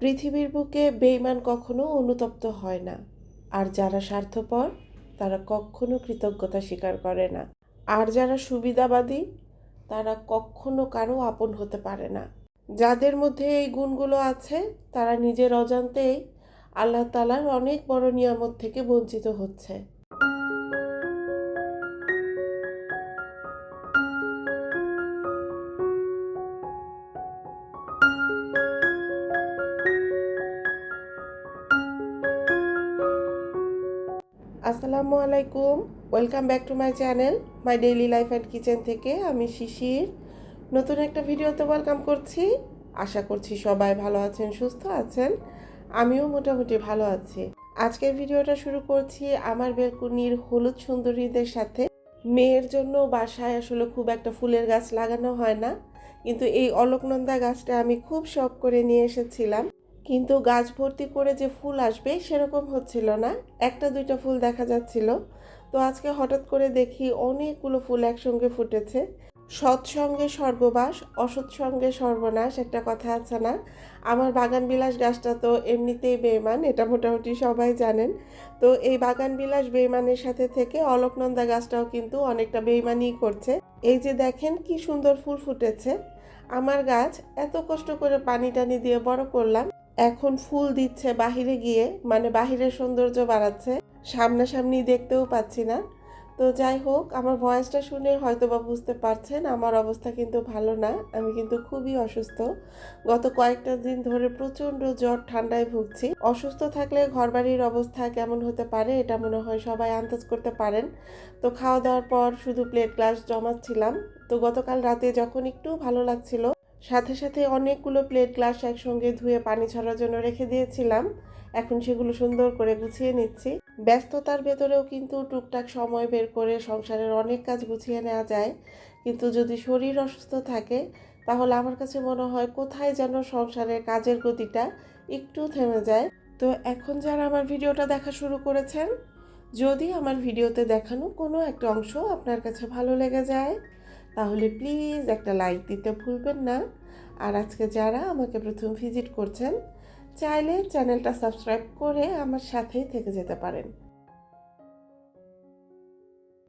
পৃথিবীর বুকে বেইমান কখনো অনুতপ্ত হয় না। আর যারা স্বার্থপর, তারা কখনো কৃতজ্ঞতা স্বীকার করে না। আর যারা সুবিধাবাদী, তারা কখনো কারও আপন হতে পারে না। যাদের মধ্যে এই গুণগুলো আছে, তারা নিজের অজান্তেই আল্লাহ তালার অনেক বড় নিয়ামত থেকে বঞ্চিত হচ্ছে। আসসালামু আলাইকুম। Welcome back to my channel my daily life and kitchen থেকে আমি শিশির। নতুন একটা ভিডিওতে ওয়েলকাম করছি। আশা করছি সবাই ভালো আছেন, সুস্থ আছেন। আমিও মোটামুটি ভালো আছি। আজকের ভিডিওটা শুরু করছি আমার বেলকুনির হলুদ সুন্দরীদের সাথে। মেয়ের জন্য বাসায় আসলে খুব একটা ফুলের গাছ লাগানো হয় না। কিন্তু এই অলকনন্দা গাছটা আমি খুব শখ করে নিয়ে এসেছিলাম। কিন্তু গাছ ভর্তি করে যে ফুল আসবে সেরকম হচ্ছিল না। একটা দুইটা ফুল দেখা যাচ্ছিল। তো আজকে হঠাৎ করে দেখি অনেকগুলো ফুল একসঙ্গে ফুটেছে। সৎসঙ্গে স্বর্গবাস অসৎ সঙ্গে সর্বনাশ একটা কথা আছে না। আমার বাগান বিলাস গাছটা তো এমনিতেই বেইমান, এটা মোটামুটি সবাই জানেন। তো এই বাগান বিলাস বেইমানের সাথে থেকে অলকনন্দা গাছটাও কিন্তু অনেকটা বেইমানি করছে। এই যে দেখেন কি সুন্দর ফুল ফুটেছে। আমার গাছ, এত কষ্ট করে পানি টানি দিয়ে বড় করলাম। এখন ফুল দিচ্ছে বাহিরে গিয়ে মানে বাহিরের সৌন্দর্য বাড়াচ্ছে। সামনাসামনি দেখতেও পাচ্ছি না। তো যাই হোক, আমার ভয়েসটা শুনে হয়তো বা বুঝতে পারছেন, আমার অবস্থা কিন্তু ভালো না, আমি কিন্তু খুবই অসুস্থ। গত কয়েকটা দিন ধরে প্রচণ্ড জ্বর, ঠান্ডায় ভুগছি। অসুস্থ থাকলে ঘরবাড়ির অবস্থা কেমন হতে পারে, এটা মনে হয় সবাই আন্দাজ করতে পারেন। তো খাওয়া দাওয়ার পর শুধু প্লেট গ্লাস জমাচ্ছিলাম। তো গতকাল রাতে যখন একটু ভালো লাগছিল সাথে সাথে অনেকগুলো প্লেট গ্লাস একসঙ্গে ধুয়ে পানি ছড়ার জন্য রেখে দিয়েছিলাম। এখন সেগুলো সুন্দর করে গুছিয়ে নিচ্ছি। ব্যস্ততার ভেতরেও কিন্তু টুকটাক সময় বের করে সংসারের অনেক কাজ গুছিয়ে নেওয়া যায়। কিন্তু যদি শরীর অসুস্থ থাকে, তাহলে আমার কাছে মনে হয় কোথায় যেন সংসারের কাজের গতিটা একটু থেমে যায়। তো এখন যারা আমার ভিডিওটা দেখা শুরু করেছেন, যদি আমার ভিডিওতে দেখানো কোনো একটা অংশ আপনার কাছে ভালো লেগে যায় তাহলে প্লিজ একটা লাইক দিতে ভুলবেন না। আর আজকে যারা আমাকে প্রথম ভিজিট করছেন, চাইলে চ্যানেলটা সাবস্ক্রাইব করে আমার সাথেই থেকে যেতে পারেন।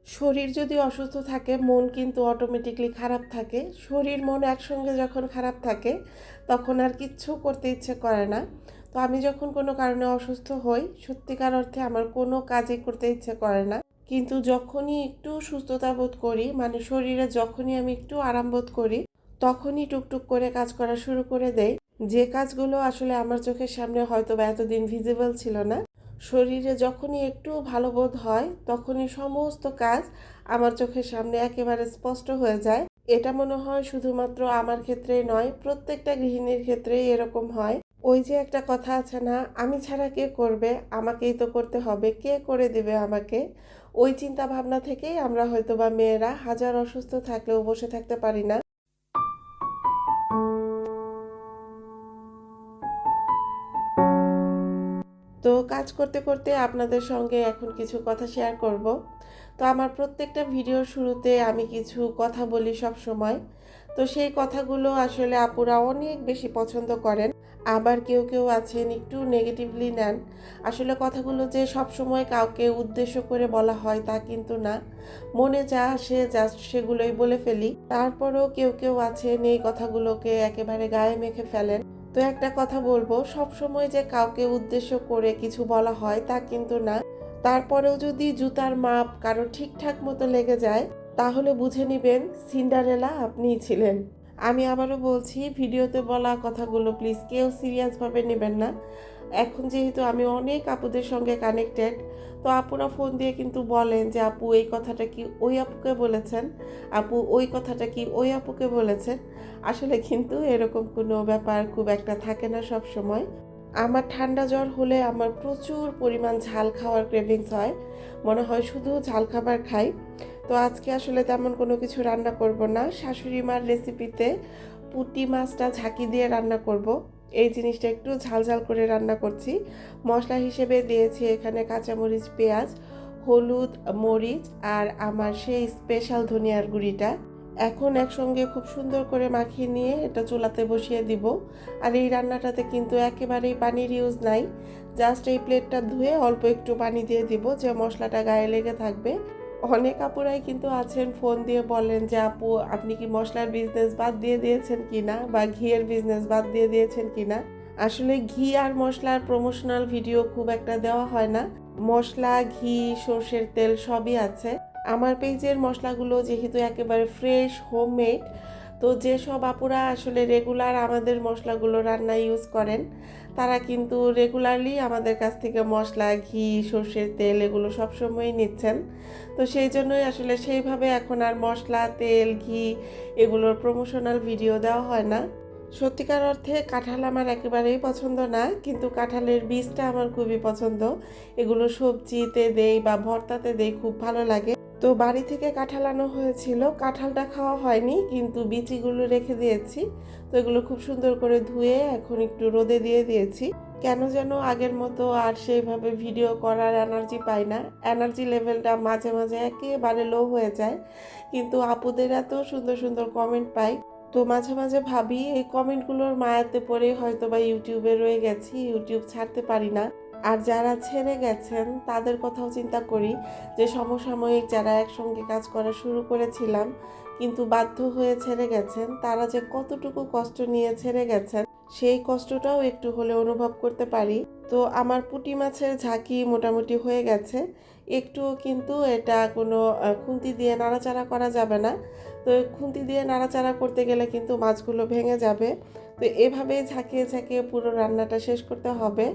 শরীর যদি অসুস্থ থাকে, মন কিন্তু অটোমেটিকলি খারাপ থাকে। শরীর, মন একসঙ্গে যখন খারাপ থাকে, তখন আর কিচ্ছু করতে ইচ্ছে করে না। তো আমি যখন কোনো কারণে অসুস্থ হই, সত্যিকার অর্থে আমার কোনো কাজই করতে ইচ্ছে করে না। কিন্তু যখনই একটু সুস্থতা বোধ করি মানে শরীরে যখনই আমি একটু আরাম বোধ করি, তখনই টুকটুক করে কাজ করা শুরু করে দেই। যে কাজগুলো আসলে আমার চোখের সামনে হয়তো বা এতদিন ভিজিবল ছিল না, শরীরে যখনই একটু ভালো বোধ হয়, তখনই সমস্ত কাজ আমার চোখের সামনে একেবারে স্পষ্ট হয়ে যায়। এটা মনে হয় শুধুমাত্র আমার ক্ষেত্রেই নয়, প্রত্যেকটা গৃহিণীর ক্ষেত্রেই এরকম হয়। ওই যে একটা কথা আছে না, আমি ছাড়া কে করবে? আমাকেই তো করতে হবে। কে করে দেবে আমাকে? ওই চিন্তা ভাবনা থেকেই আমরা হয়তো বা মেয়েরা হাজার অসুস্থ থাকলেও বসে থাকতে পারি না। তো কাজ করতে করতে আপনাদের সঙ্গে এখন কিছু কথা শেয়ার করব। তো আমার প্রত্যেকটা ভিডিওর শুরুতে আমি কিছু কথা বলি সব সময় তো সেই কথাগুলো আসলে আপুরা অনেক বেশি পছন্দ করেন। আবার কেউ কেউ আছেন, একটু নেগেটিভলি নেন। আসলে কথাগুলো যে সব সময় কাউকে উদ্দেশ্য করে বলা হয় তা কিন্তু না। মনে যা আসে, যা সেগুলোই বলে ফেলি। তারপরেও কেউ কেউ আছেন, এই কথাগুলোকে একেবারে গায়ে মেখে ফেলেন। তো একটা কথা বলব, সব সময় যে কাউকে উদ্দেশ্য করে কিছু বলা হয় তা কিন্তু না। তারপরেও যদি জুতার মাপ কারও ঠিকঠাক মতো লেগে যায়, তাহলে বুঝে নিবেন, সিন্ডারেলা আপনিই ছিলেন। আমি আবারও বলছি, ভিডিওতে বলা কথাগুলো প্লিজ কেউ সিরিয়াসভাবে নেবেন না। এখন যেহেতু আমি অনেক আপুদের সঙ্গে কানেক্টেড তো আপুরা ফোন দিয়ে কিন্তু বলেন যে, আপু, এই কথাটা কি ওই আপুকে বলেছেন? আপু, ওই কথাটা কি ওই আপুকে বলেছেন? আসলে কিন্তু এরকম কোনো ব্যাপার খুব একটা থাকে না সব সময় আমার ঠান্ডা জ্বর হলে আমার প্রচুর পরিমাণ ঝাল খাওয়ার ক্রেভিংস হয়। মনে হয় শুধু ঝাল খাবার খাই। তো আজকে আসলে তেমন কোনো কিছু রান্না করব না। শাশুড়ি মার রেসিপিতে পুঁটি মাছটা ঝাঁকি দিয়ে রান্না করব। এই জিনিসটা একটু ঝাল ঝাল করে রান্না করছি। মশলা হিসেবে দিয়েছি এখানে কাঁচামরিচ, পেঁয়াজ, হলুদ, মরিচ আর আমার সেই স্পেশাল ধনিয়ার গুঁড়িটা। এখন একসঙ্গে খুব সুন্দর করে মাখিয়ে নিয়ে এটা চুলাতে বসিয়ে দিব। আর এই রান্নাটাতে কিন্তু একেবারেই পানির ইউজ নাই। জাস্ট এই প্লেটটা ধুয়ে অল্প একটু পানি দিয়ে দিব যে মশলাটা গায়ে লেগে থাকবে। অনেক আপুরাই কিন্তু আছেন, ফোন দিয়ে বলেন যে, আপু, আপনি কি মশলার বিজনেস বাদ দিয়ে দিয়েছেন কি না বা ঘিয়ের বিজনেস বাদ দিয়ে দিয়েছেন কিনা? আসলে ঘি আর মশলার প্রমোশনাল ভিডিও খুব একটা দেওয়া হয় না। মশলা, ঘি, সর্ষের তেল সবই আছে। আমার পেজের মশলাগুলো যেহেতু একেবারে ফ্রেশ হোমমেড তো যেসব আপুরা আসলে রেগুলার আমাদের মশলাগুলো রান্না ইউজ করেন, তারা কিন্তু রেগুলারলি আমাদের কাছ থেকে মশলা, ঘি, সর্ষের তেল এগুলো সবসময়ই নিচ্ছেন। তো সেই জন্যই আসলে সেইভাবে এখন আর মশলা, তেল, ঘি এগুলোর প্রমোশনাল ভিডিও দেওয়া হয় না। সত্যিকার অর্থে কাঁঠাল আমার একেবারেই পছন্দ না, কিন্তু কাঁঠালের বীজটা আমার খুবই পছন্দ। এগুলো সবজিতে দেই বা ভর্তাতে দেই, খুব ভালো লাগে। তো বাড়ি থেকে কাঁঠাল আনা হয়েছিল। কাঁঠালটা খাওয়া হয়নি, কিন্তু বিচিগুলো রেখে দিয়েছি। তো এগুলো খুব সুন্দর করে ধুয়ে এখন একটু রোদে দিয়ে দিয়েছি। কেন যেন আগের মতো আর সেইভাবে ভিডিও করার এনার্জি পাই না। এনার্জি লেভেলটা মাঝে মাঝে একেবারে লো হয়ে যায়। কিন্তু আপুদের এত সুন্দর সুন্দর কমেন্ট পাই। তো মাঝে মাঝে ভাবি, এই কমেন্টগুলোর মায়াতে পড়ে হয়তো বা ইউটিউবে রয়ে গেছি ইউটিউব ছাড়তে পারি না। আর যারা ছেড়ে গেছেন, তাদের কথাও চিন্তা করি যে সমসাময়িক যারা একসঙ্গে কাজ করা শুরু করেছিলাম, কিন্তু বাধ্য হয়ে ছেড়ে গেছেন, তারা যে কতটুকু কষ্ট নিয়ে ছেড়ে গেছেন, সেই কষ্টটাও একটু হলে অনুভব করতে পারি। তো আমার পুঁটি মাছের ঝাঁকি মোটামুটি হয়ে গেছে। একটুও কিন্তু এটা কোনো খুন্তি দিয়ে নাড়াচাড়া করা যাবে না। তো খুন্তি দিয়ে নাড়াচাড়া করতে গেলে কিন্তু মাছগুলো ভেঙে যাবে। তো এভাবেই ঝাঁকিয়ে ঝাঁকিয়ে পুরো রান্নাটা শেষ করতে হবে।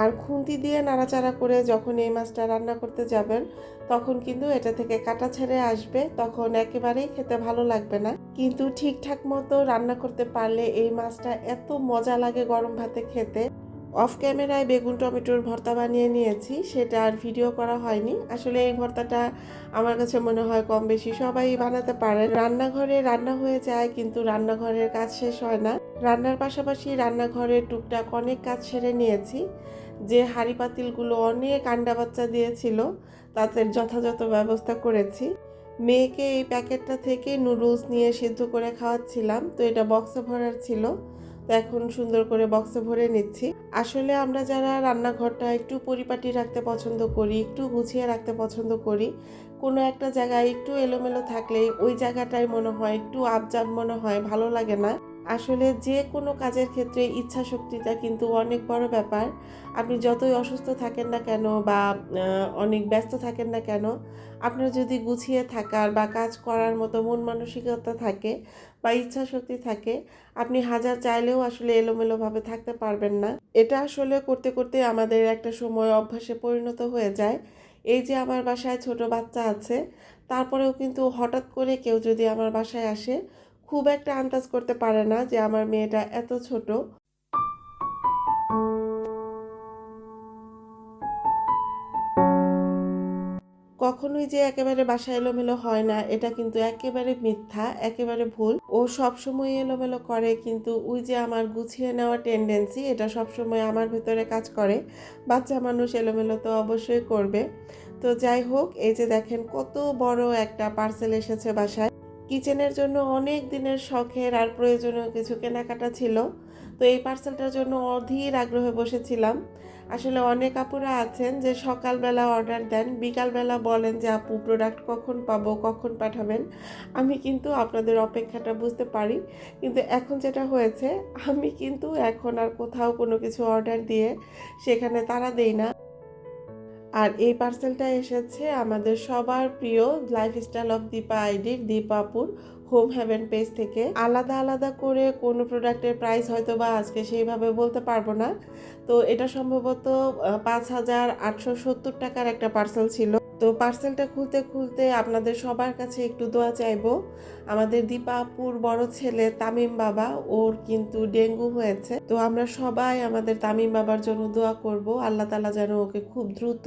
আর খুন্তি দিয়ে নাড়াচাড়া করে যখন এই মাছটা রান্না করতে যাবেন, তখন কিন্তু এটা থেকে কাটা ছেড়ে আসবে, তখন একেবারেই খেতে ভালো লাগবে না। কিন্তু ঠিকঠাক মতো রান্না করতে পারলে এই মাছটা এত মজা লাগে গরম ভাতে খেতে। অফ ক্যামেরায় বেগুন টমেটোর ভর্তা বানিয়ে নিয়েছি, সেটা আর ভিডিও করা হয়নি। আসলে এই ভর্তাটা আমার কাছে মনে হয় কম বেশি সবাই বানাতে পারে। রান্নাঘরে রান্না হয়ে যায়, কিন্তু রান্নাঘরের কাজ শেষ হয় না। রান্নার পাশাপাশি রান্নাঘরের টুকটাক অনেক কাজ সেরে নিয়েছি। যে হাঁড়ি পাতিলগুলো অনেক আন্ডা বাচ্চা দিয়েছিল, তাদের যথাযথ ব্যবস্থা করেছি। মেয়েকে এই প্যাকেটটা থেকে নুডলস নিয়ে সিদ্ধ করে খাওয়াচ্ছিলাম, তো এটা বক্সে ভরার ছিল। তো এখন সুন্দর করে বক্সে ভরে নিচ্ছি। আসলে আমরা যারা রান্নাঘরটা একটু পরিপাটি রাখতে পছন্দ করি, একটু গুছিয়ে রাখতে পছন্দ করি, কোনো একটা জায়গায় একটু এলোমেলো থাকলে ওই জায়গাটায় মনে হয় একটু আবজাব মনে হয়, ভালো লাগে না। আসলে যে কোনো কাজের ক্ষেত্রে ইচ্ছা শক্তিটা কিন্তু অনেক বড় ব্যাপার। আপনি যতই অসুস্থ থাকেন না কেন বা অনেক ব্যস্ত থাকেন না কেন, আপনার যদি গুছিয়ে থাকার বা কাজ করার মতো মন মানসিকতা থাকে বা ইচ্ছা শক্তি থাকে, আপনি হাজার চাইলেও আসলে এলোমেলোভাবে থাকতে পারবেন না। এটা আসলে করতে করতে আমাদের একটা সময় অভ্যাসে পরিণত হয়ে যায়। এই যে আমার বাসায় ছোট বাচ্চা আছে, তারপরেও কিন্তু হঠাৎ করে কেউ যদি আমার বাসায় আসে খুব একটা আন্দাজ করতে পারে না যে আমার মেয়েটা এত ছোট। কখনোই যে একেবারে বাসা এলোমেলো হয় না, এটা কিন্তু একেবারে মিথ্যা, একেবারে ভুল। ও সবসময় এলোমেলো করে, কিন্তু ওই যে আমার গুছিয়ে নেওয়া টেন্ডেন্সি এটা সবসময় আমার ভেতরে কাজ করে। বাচ্চা মানুষ এলোমেলো তো অবশ্যই করবে। তো যাই হোক, এই যে দেখেন কত বড় একটা পার্সেল এসেছে বাসায়। কিচেনের জন্য অনেক দিনের শখের আর প্রয়োজনীয় কিছু কেনাকাটা ছিল, তো এই পার্সেলটার জন্য অধীর আগ্রহে বসেছিলাম। আসলে অনেক আপুরা আছেন যে সকালবেলা অর্ডার দেন, বিকালবেলা বলেন যে, আপু প্রোডাক্ট কখন পাবো, কখন পাঠাবেন? আমি কিন্তু আপনাদের অপেক্ষাটা বুঝতে পারি, কিন্তু এখন যেটা হয়েছে, আমি কিন্তু এখন আর কোথাও কোনো কিছু অর্ডার দিয়ে সেখানে তারা দেই না। আর এই পার্সেলটা এসেছে আমাদের সবার প্রিয় লাইফস্টাইল অফ দীপা আইডির দীপাপুর হোম হ্যাভেন পেজ থেকে। আলাদা আলাদা করে কোনো প্রোডাক্টের প্রাইস হয়তো বা আজকে সেইভাবে বলতে পারব না। তো এটা সম্ভবত পাঁচ হাজার আটশো সত্তর টাকার একটা পার্সেল ছিল। তো পার্সেলটা খুলতে খুলতে আপনাদের সবার কাছে একটু দোয়া চাইব। আমাদের দীপাপুর বড় ছেলে তামিম বাবা, ওর কিন্তু ডেঙ্গু হয়েছে। তো আমরা সবাই আমাদের তামিম বাবার জন্য দোয়া করব। আল্লাহ তালা যেন ওকে খুব দ্রুত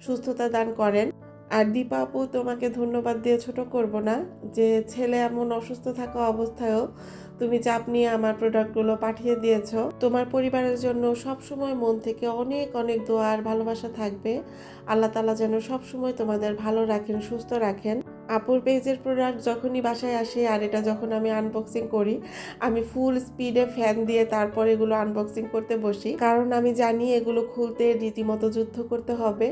সুস্থতা দান করেন। আর দীপা আপু, তোমাকে ধন্যবাদ দিয়ে ছোট করব না যে ছেলে এমন অসুস্থ থাকা অবস্থায়ও তুমি চাপ নিয়ে আমার প্রোডাক্টগুলো পাঠিয়ে দিয়েছ। তোমার পরিবারের জন্য সব সময় মন থেকে অনেক অনেক দোয়া আর ভালোবাসা থাকবে। আল্লাহ তালা যেন সব সময় তোমাদের ভালো রাখেন, সুস্থ রাখেন। আপুর পেজের প্রোডাক্ট যখনই বাসায় আসে আর এটা যখন আমি আনবক্সিং করি, আমি ফুল স্পিডে ফ্যান দিয়ে তারপর এগুলো আনবক্সিং করতে বসি। কারণ আমি জানি এগুলো খুলতে রীতিমতো যুদ্ধ করতে হবে।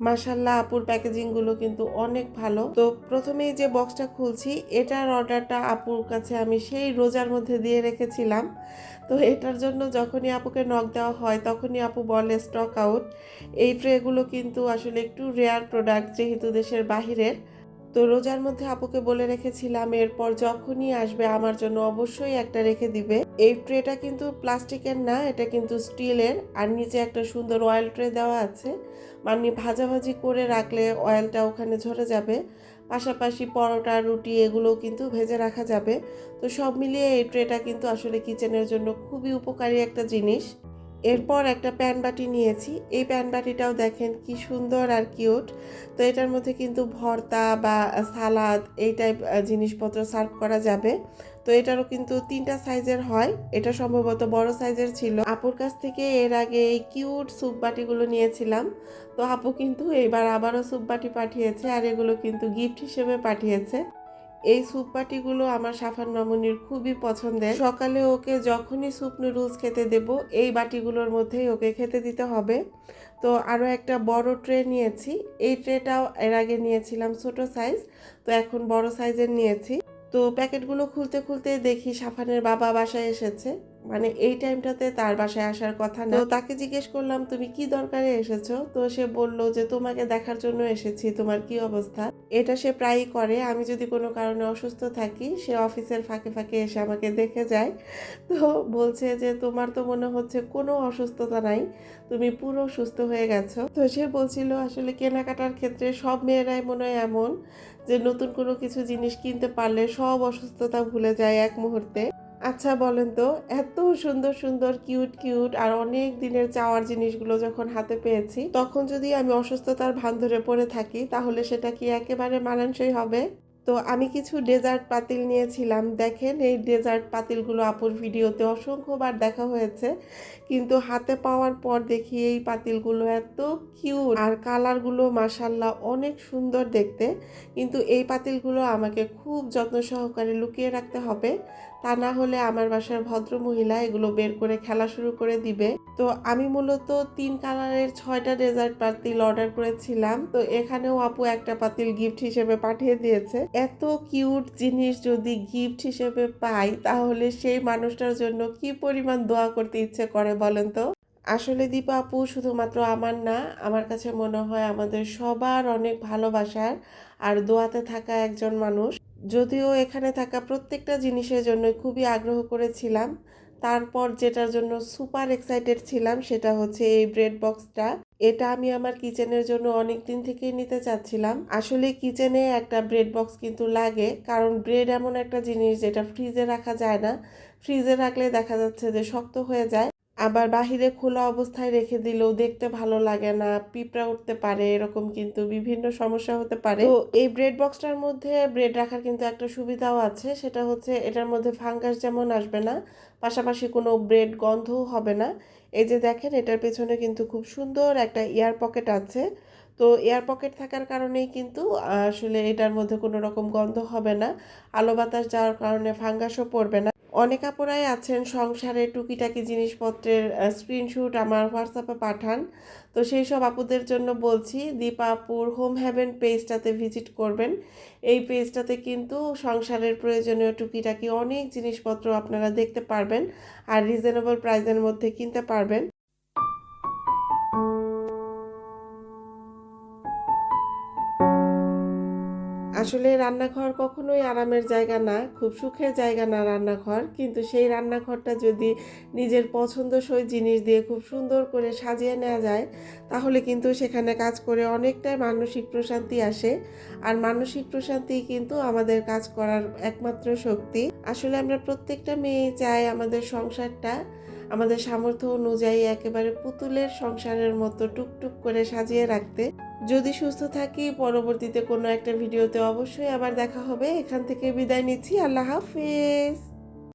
মাসাল্লাহ আপুর প্যাকেজিংগুলো কিন্তু অনেক ভালো। তো প্রথমেই যে বক্সটা খুলছি, এটার অর্ডারটা আপুর কাছে আমি সেই রোজার মধ্যে দিয়ে রেখেছিলাম। তো এটার জন্য যখনই আপুকে নক দেওয়া হয়, তখনই আপু বলে স্টক আউট এই ট্রেগুলো কিন্তু আসলে একটু রেয়ার প্রোডাক্ট যেহেতু দেশের বাহিরের। তো রোজার মধ্যে আপুকে বলে রেখেছিলাম, এরপর যখনই আসবে আমার জন্য অবশ্যই একটা রেখে দিবে। এই ট্রেটা কিন্তু প্লাস্টিকের না, এটা কিন্তু স্টিলের আর নিচে একটা সুন্দর অয়েল ট্রে দেওয়া আছে। মানে ভাজাভাজি করে রাখলে অয়েলটা ওখানে ঝরে যাবে। পাশাপাশি পরোটা, রুটি এগুলোও কিন্তু ভেজে রাখা যাবে। তো সব মিলিয়ে এই ট্রেটা কিন্তু আসলে কিচেনের জন্য খুবই উপকারী একটা জিনিস। এরপর একটা প্যান বাটি নিয়েছি। এই প্যান বাটিটাও দেখেন কি সুন্দর আর কিউট। তো এটার মধ্যে কিন্তু ভর্তা বা সালাদ এই টাইপ জিনিসপত্র সার্ভ করা যাবে। তো এটারও কিন্তু তিনটা সাইজের হয়। এটা সম্ভবত বড় সাইজের ছিল। আপুর কাছ থেকে এর আগে এই কিউট স্যুপ বাটিগুলো নিয়েছিলাম। তো আপু কিন্তু এবার আবারও স্যুপ বাটি পাঠিয়েছে আর এগুলো কিন্তু গিফট হিসেবে পাঠিয়েছে। এই স্যুপ বাটিগুলো আমার সাফান মামুনির খুবই পছন্দের। সকালে ওকে যখনই স্যুপ নুডলস খেতে দেব, এই বাটিগুলোর মধ্যেই ওকে খেতে দিতে হবে। তো আরও একটা বড় ট্রে নিয়েছি। এই ট্রেটাও এর আগে নিয়েছিলাম ছোট সাইজ। তো এখন বড় সাইজের নিয়েছি। তো প্যাকেটগুলো খুলতে খুলতে দেখি সাফানের বাবা বাসায় এসেছে। মানে এই টাইমটাতে তার বাসায় আসার কথা না। তো তাকে জিজ্ঞেস করলাম, তুমি কি দরকারে এসেছ? তো সে বলল যে, তোমাকে দেখার জন্য এসেছি। তোমার কি অবস্থা? এটা সে প্রায়ই করে। আমি যদি কোনো কারণে অসুস্থ থাকি, সে অফিসের ফাঁকে ফাঁকে এসে আমাকে দেখে যায়। তো বলছে যে, তোমার তো মনে হচ্ছে কোনো অসুস্থতা নাই। তুমি পুরো সুস্থ হয়ে গেছো। তো সে বলছিল, আসলে কেনাকাটার ক্ষেত্রে সব মেয়েরাই মনে হয় এমন যে নতুন কোনো কিছু জিনিস কিনতে পারলে সব অসুস্থতা ভুলে যায় এক মুহূর্তে। আচ্ছা বলেন তো, এত সুন্দর সুন্দর, কিউট কিউট আর অনেক দিনের চাওয়ার জিনিসগুলো যখন হাতে পেয়েছি, তখন যদি আমি অসুস্থতার ভান ধরে পড়ে থাকি, তাহলে সেটা কি একেবারে মানানসই হবে? তো আমি কিছু ডেজার্ট পাতিল নিয়েছিলাম। দেখেন এই ডেজার্ট পাতিলগুলো আপুর ভিডিওতে অসংখ্যবার দেখা হয়েছে। কিন্তু হাতে পাওয়ার পর দেখি এই পাতিলগুলো এত কিউট আর কালারগুলো মাসাল্লাহ অনেক সুন্দর দেখতে। কিন্তু এই পাতিলগুলো আমাকে খুব যত্ন সহকারে লুকিয়ে রাখতে হবে। তা না হলে আমার বাসার ভদ্র মহিলা এগুলো বের করে খেলা শুরু করে দিবে। তো আমি মূলত তিন কালারের ছয়টা ডেজার্ট পাতিল অর্ডার করেছিলাম। তো এখানেও আপু একটা পাতিল গিফট হিসেবে পাঠিয়ে দিয়েছে। এত কিউট জিনিস যদি গিফট হিসেবে পাই, তাহলে সেই মানুষটার জন্য কি পরিমাণ দোয়া করতে ইচ্ছে করে বলেন তো? আসলে দীপা আপু, শুধুমাত্র আমার না, আমার কাছে মনে হয় আমাদের সবার অনেক ভালোবাসার আর দোয়াতে থাকা একজন মানুষ। যদিও এখানে থাকা প্রত্যেকটা জিনিসের জন্য খুবই আগ্রহ করেছিলাম তারপর যেটার জন্য সুপার এক্সাইটেড ছিলাম সেটা হচ্ছে এই ব্রেড বক্সটা। এটা আমি আমার কিচেনের জন্য অনেক দিন থেকেই নিতে চাচ্ছিলাম। আসলে কিচেনে একটা ব্রেড বক্স কিন্তু লাগে, কারণ ব্রেড এমন একটা জিনিস যেটা ফ্রিজে রাখা যায় না। ফ্রিজে রাখলে দেখা যাচ্ছে যে শক্ত হয়ে যায়। আবার বাহিরে খোলা অবস্থায় রেখে দিলেও দেখতে ভালো লাগে না, পিঁপড়া উঠতে পারে, এরকম কিন্তু বিভিন্ন সমস্যা হতে পারে। তো এই ব্রেড বক্সটার মধ্যে ব্রেড রাখার কিন্তু একটা সুবিধাও আছে, সেটা হচ্ছে এটার মধ্যে ফাঙ্গাস যেমন আসবে না, পাশাপাশি কোনো ব্রেড গন্ধও হবে না। এই যে দেখেন, এটার পেছনে কিন্তু খুব সুন্দর একটা এয়ার পকেট আছে। তো এয়ার পকেট থাকার কারণেই কিন্তু আসলে এটার মধ্যে কোনো রকম গন্ধ হবে না, আলো বাতাস যাওয়ার কারণে ফাঙ্গাসও পড়বে না। অনেক আপুরাই আছেন, সংসারে টুকিটাকি জিনিসপত্রের স্ক্রিনশুট আমার হোয়াটসঅ্যাপে পাঠান। তো সেই সব আপুদের জন্য বলছি, দীপা আপুর হোম হ্যাভেন পেজটাতে ভিজিট করবেন। এই পেজটাতে কিন্তু সংসারের প্রয়োজনীয় টুকিটাকি অনেক জিনিসপত্র আপনারা দেখতে পারবেন আর রিজনেবল প্রাইসের মধ্যে কিনতে পারবেন। আসলে রান্নাঘর কখনোই আরামের জায়গা না, খুব সুখের জায়গা না রান্নাঘর। কিন্তু সেই রান্নাঘরটা যদি নিজের পছন্দসই জিনিস দিয়ে খুব সুন্দর করে সাজিয়ে নেওয়া যায়, তাহলে কিন্তু সেখানে কাজ করে অনেকটাই মানসিক প্রশান্তি আসে। আর মানসিক প্রশান্তি কিন্তু আমাদের কাজ করার একমাত্র শক্তি। আসলে আমরা প্রত্যেকটা মেয়ে চাই আমাদের সংসারটা, আমাদের সামর্থ্য অনুযায়ী একেবারে পুতুলের সংসারের মতো টুকটুক করে সাজিয়ে রাখতে। যদি সুস্থ থাকি, পরবর্তীতে কোনো একটা ভিডিওতে অবশ্যই আবার দেখা হবে। এখান থেকে বিদায় নিচ্ছি। আল্লাহ হাফেজ।